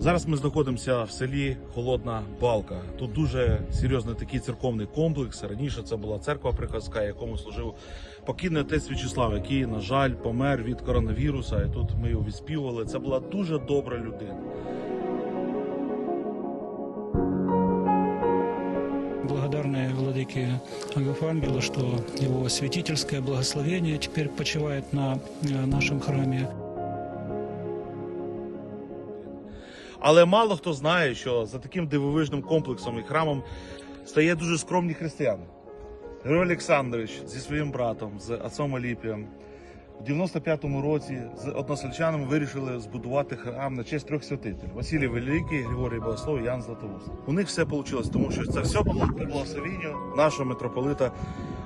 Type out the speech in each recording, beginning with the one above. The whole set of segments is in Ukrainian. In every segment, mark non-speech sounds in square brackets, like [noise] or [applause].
Зараз ми знаходимося в селі Холодна Балка. Тут дуже серйозний такий церковний комплекс. Раніше це була церква приходська, якому служив покійний отець В'ячеслав, який, на жаль, помер від коронавіруса. І тут ми його відспівували. Це була дуже добра людина. Благодарны владыке Агафангелу, что его святительское благословение теперь почивает на э, нашем храме. Але мало хто знає, що за таким дивовижним комплексом і храмом стає дуже скромні християни. Григорій Олександрович зі своїм братом, з отцом Аліпієм, в 95-му році з односельчанами вирішили збудувати храм на честь трьох святителів: Василій Великий, Григорій Богослов і Ян Златоуст. У них все вийшло, тому що це все було по благословенню нашого митрополита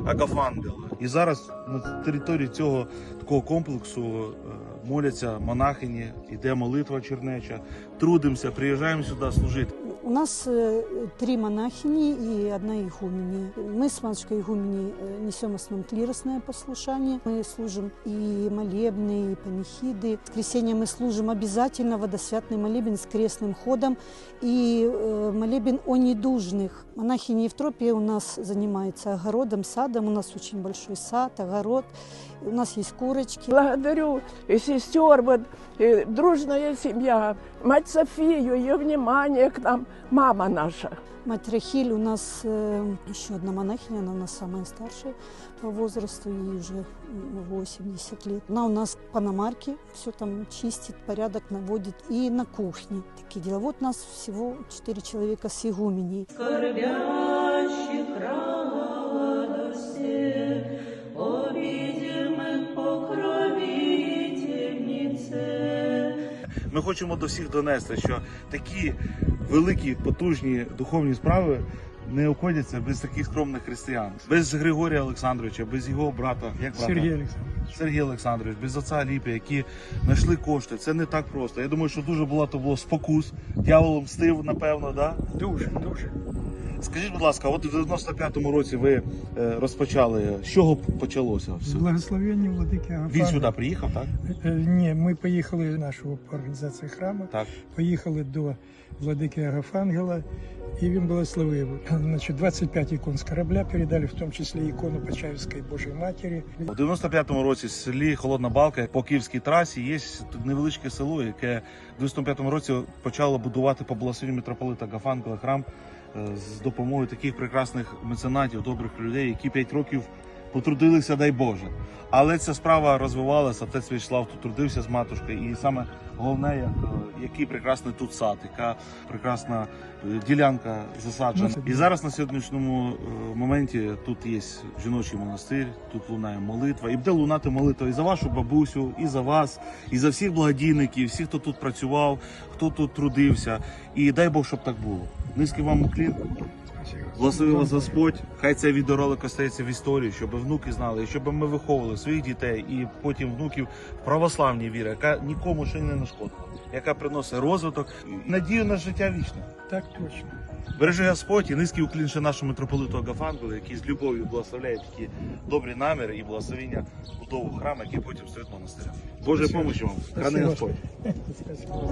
Агафангела. І зараз на території цього такого комплексу е, моляться монахині, іде молитва чернеча, трудимося, приїжджаємо сюди служити. У нас э, три монахини и одна игумени. Мы с матушкой игумени э, несем в основном клиросное послушание. Мы служим и молебны, и панихиды. В воскресенье мы служим обязательно водосвятный молебен с крестным ходом и э, молебен о недужных. Монахини Евтропия у нас занимается огородом, садом. У нас очень большой сад, огород. У нас есть курочки. Благодарю и сестер, вот, и дружная семья, мать Софию, ее внимание к нам, мама наша. Мать Рахиль у нас ще еще одна монахиня, она у нас самая старшая по возрасту, ей уже 80 лет. Она у нас паномарки, все там чистит, порядок наводит и на кухне. Такие дела. Вот нас всего 4 человека с игуменей. скорбящих Ми хочемо до всіх донести, що такі великі, потужні духовні справи не обходяться без таких скромних християн, без Григорія Олександровича, без його брата, як брата? Сергій Олександрович, Сергій Олександрович, без отця Ліпи, які знайшли кошти. Це не так просто. Я думаю, що дуже багато було спокус. Дявол мстив, напевно, да? Дуже, дуже. Скажіть, будь ласка, от в 95-му році ви е, розпочали. З чого почалося все? благословення владики Агафана. Він сюди приїхав, так? Е, Ні, ми поїхали в нашу організацію храму, Так. поїхали до владики Агафангела, і він благословив. Значить, 25 ікон з корабля передали, в тому числі ікону Почаївської Божої Матері. У 95-му році в селі Холодна Балка по Київській трасі є невеличке село, яке в 95-му році почало будувати по благословенню митрополита Гафангела храм е, з допомогою таких прекрасних меценатів, добрих людей, які 5 років потрудилися, дай Боже. Але ця справа розвивалася. Отець Вячеслав тут трудився з матушкою. І саме головне, е, який прекрасний тут сад, яка прекрасна е, ділянка засаджена. І зараз на сьогоднішньому е, моменті тут є жіночий монастир, тут лунає молитва. І буде лунати молитва і за вашу бабусю, і за вас, і за всіх благодійників, всіх, хто тут працював, хто тут трудився. І дай Бог, щоб так було. Низький вам уклін. Благослови вас Господь. Хай цей відеоролик остається в історії, щоб внуки знали, щоб ми виховували своїх дітей і потім внуків в православній вірі, яка нікому ще не нашкодила, яка приносить розвиток, надію на життя вічне. Так точно. Бережи Господь і низький уклін ще нашому митрополиту Агафангелу, який з любов'ю благословляє такі добрі наміри і благословення будову храму, який потім стоїть монастирем. Божої помочі вам, храни Господь. [laughs] Спасибо.